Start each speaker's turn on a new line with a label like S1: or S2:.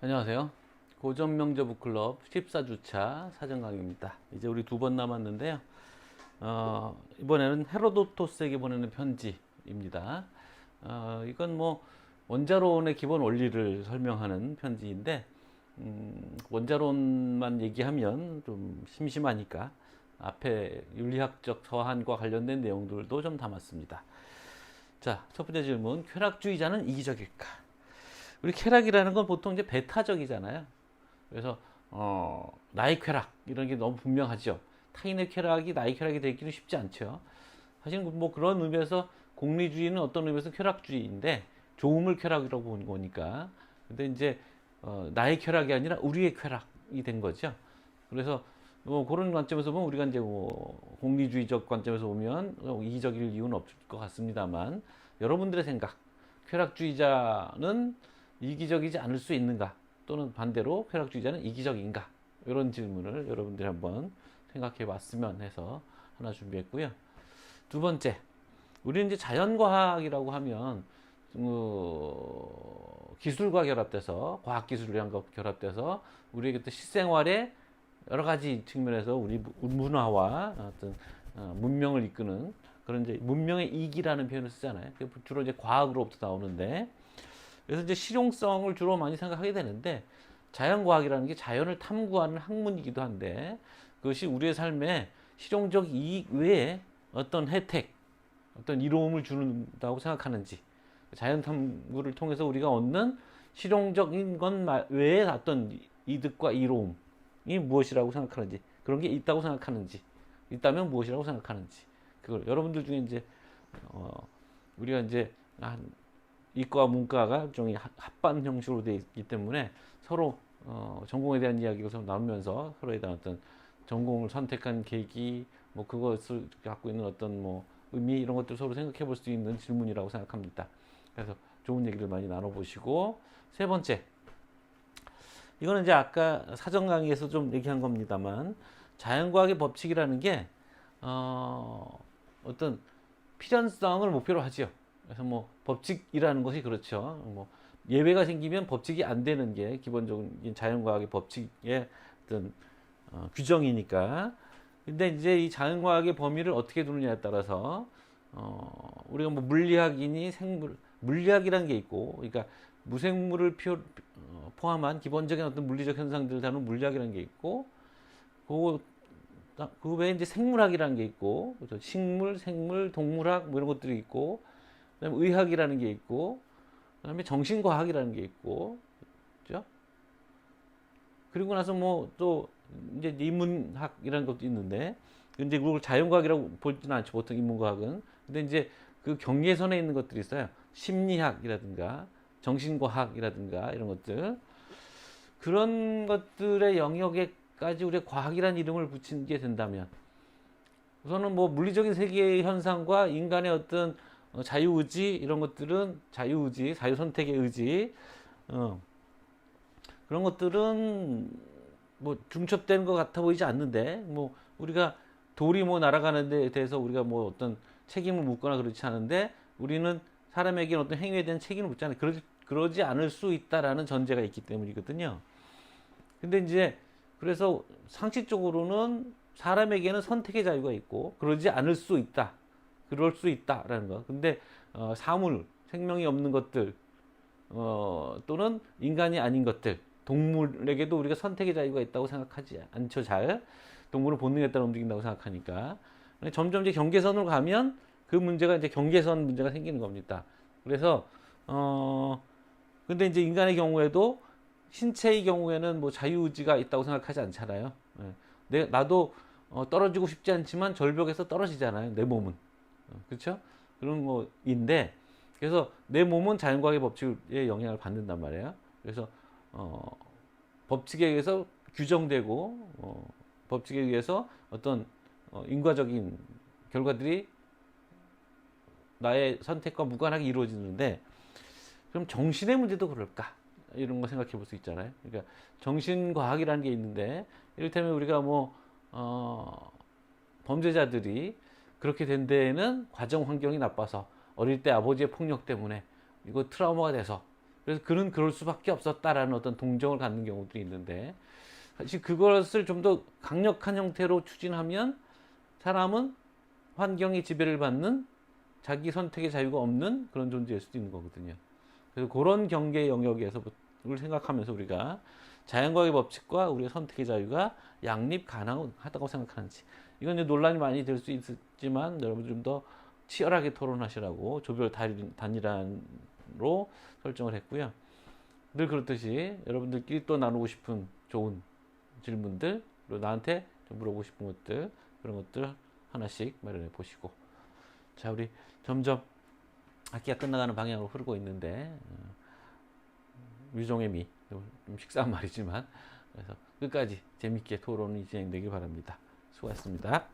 S1: 안녕하세요. 고전명저 북클럽 14주차 사전 강의입니다. 이제 우리 두 번 남았는데요. 어, 이번에는 헤로도토스에게 보내는 편지입니다. 어, 이건 뭐 원자론의 기본 원리를 설명하는 편지인데 음, 원자론만 얘기하면 좀 심심하니까 앞에 윤리학적 서한과 관련된 내용들도 좀 담았습니다. 자, 첫 번째 질문. 쾌락주의자는 이기적일까? 우리 쾌락이라는 건 보통 이제 배타적이잖아요. 그래서 어, 나의 쾌락 이런 게 너무 분명하죠. 타인의 쾌락이 나의 쾌락이 되기는 쉽지 않죠. 사실 뭐 그런 의미에서 공리주의는 어떤 의미에서 쾌락주의인데 좋음을 쾌락이라고 보는 거니까. 근데 이제 어, 나의 쾌락이 아니라 우리의 쾌락이 된 거죠. 그래서 뭐 그런 관점에서 보면 우리가 이제 뭐 공리주의적 관점에서 보면 어, 이기적일 이유는 없을 것 같습니다만 여러분들의 생각 쾌락주의자는 이기적이지 않을 수 있는가 또는 반대로 쾌락주의자는 이기적인가 이런 질문을 여러분들이 한번 생각해 봤으면 해서 하나 준비했고요. 두 번째, 우리는 이제 자연과학이라고 하면 어, 기술과 결합돼서 과학기술이랑 결합돼서 우리에게 또 실생활에 여러 가지 측면에서 우리 문화와 어떤 어, 문명을 이끄는 그런 이제 문명의 이기라는 표현을 쓰잖아요. 주로 이제 과학으로부터 나오는데 그래서 이제 실용성을 주로 많이 생각하게 되는데 자연과학이라는 게 자연을 탐구하는 학문이기도 한데 그것이 우리의 삶에 실용적 이익 외에 어떤 혜택, 어떤 이로움을 주는다고 생각하는지 자연 탐구를 통해서 우리가 얻는 실용적인 것 외에 어떤 이득과 이로움이 무엇이라고 생각하는지 그런 게 있다고 생각하는지 있다면 무엇이라고 생각하는지 그걸 여러분들 중에 이제 어 우리가 이제 한 이과와 문과가 일종의 합반 형식으로 되어 있기 때문에 서로 어, 전공에 대한 이야기가 서로 나누면서 서로에 대한 어떤 전공을 선택한 계기, 뭐 그것을 갖고 있는 어떤 뭐 의미 이런 것들 서로 생각해 볼 수 있는 질문이라고 생각합니다. 그래서 좋은 얘기를 많이 나눠보시고 세 번째 이거는 이제 아까 사전 강의에서 좀 얘기한 겁니다만 자연과학의 법칙이라는 게 어, 어떤 필연성을 목표로 하지요. 그래서 뭐 법칙이라는 것이 그렇죠. 뭐 예외가 생기면 법칙이 안 되는 게 기본적인 자연과학의 법칙의 어떤 어, 규정이니까. 근데 이제 이 자연과학의 범위를 어떻게 두느냐에 따라서 어, 우리가 뭐 물리학이니 생물 물리학이라는 게 있고, 그러니까 무생물을 표, 어, 포함한 기본적인 어떤 물리적 현상들을 다루는 물리학이라는 게 있고, 그, 그 외에 이제 생물학이라는 게 있고, 그렇죠? 식물, 생물, 동물학 뭐 이런 것들이 있고, 그다음에 의학이라는 게 있고, 그다음에 정신과학이라는 게 있고, 그죠? 그리고 나서 뭐 또 이제 인문학이라는 것도 있는데, 근데 그걸 자연과학이라고 보지는 않죠. 보통 인문과학은. 근데 이제 그 경계선에 있는 것들이 있어요. 심리학이라든가 정신과학이라든가 이런 것들. 그런 것들의 영역에까지 우리가 과학이라는 이름을 붙이게 된다면 우선은 뭐 물리적인 세계의 현상과 인간의 어떤 어, 자유의지 이런 것들은 자유의지, 자유선택의 의지 어, 그런 것들은 뭐 중첩되는 것 같아 보이지 않는데 뭐 우리가 돌이 뭐 날아가는 데 대해서 우리가 뭐 어떤 책임을 묻거나 그렇지 않은데 우리는 사람에게 어떤 행위에 대한 책임을 묻지 않아요. 그러지, 그러지 않을 수 있다라는 전제가 있기 때문이거든요. 근데 이제 그래서 상식적으로는 사람에게는 선택의 자유가 있고 그러지 않을 수 있다. 그럴 수 있다라는 거. 근데 어, 사물, 생명이 없는 것들 어, 또는 인간이 아닌 것들, 동물에게도 우리가 선택의 자유가 있다고 생각하지 않죠. 잘 동물은 본능에 따라 움직인다고 생각하니까 점점 이제 경계선으로 가면 그 문제가 이제 경계선 문제가 생기는 겁니다. 그래서 어 근데 이제 인간의 경우에도 신체의 경우에는 뭐 자유의지가 있다고 생각하지 않잖아요. 네. 내, 나도 어, 떨어지고 싶지 않지만 절벽에서 떨어지잖아요. 내 몸은. 그렇죠? 그런 거인데 그래서 내 몸은 자연과학의 법칙에 영향을 받는단 말이에요. 그래서 어, 법칙에 의해서 규정되고 어, 법칙에 의해서 어떤 어, 인과적인 결과들이 나의 선택과 무관하게 이루어지는데 그럼 정신의 문제도 그럴까? 이런 거 생각해 볼 수 있잖아요. 그러니까 정신과학이라는 게 있는데 이를테면 우리가 뭐 어, 범죄자들이 그렇게 된 데에는 과정 환경이 나빠서 어릴 때 아버지의 폭력 때문에 이거 트라우마가 돼서 그래서 그는 그럴 수밖에 없었다라는 어떤 동정을 갖는 경우들이 있는데 사실 그것을 좀 더 강력한 형태로 추진하면 사람은 환경의 지배를 받는 자기 선택의 자유가 없는 그런 존재일 수도 있는 거거든요. 그래서 그런 경계 영역에서 를 생각하면서 우리가 자연과의 법칙과 우리의 선택의 자유가 양립 가능하다고 생각하는지. 이건 이제 논란이 많이 될 수 있지만 여러분 좀 더 치열하게 토론하시라고 조별 단일- 단일화로 설정을 했고요. 늘 그렇듯이 여러분들끼리 또 나누고 싶은 좋은 질문들 그리고 나한테 좀 물어보고 싶은 것들 그런 것들 하나씩 마련해 보시고. 자 우리 점점 학기가 끝나가는 방향으로 흐르고 있는데 어, 유종의 미, 좀 식상한 말이지만 그래서 끝까지 재밌게 토론이 진행되길 바랍니다. 수고하셨습니다.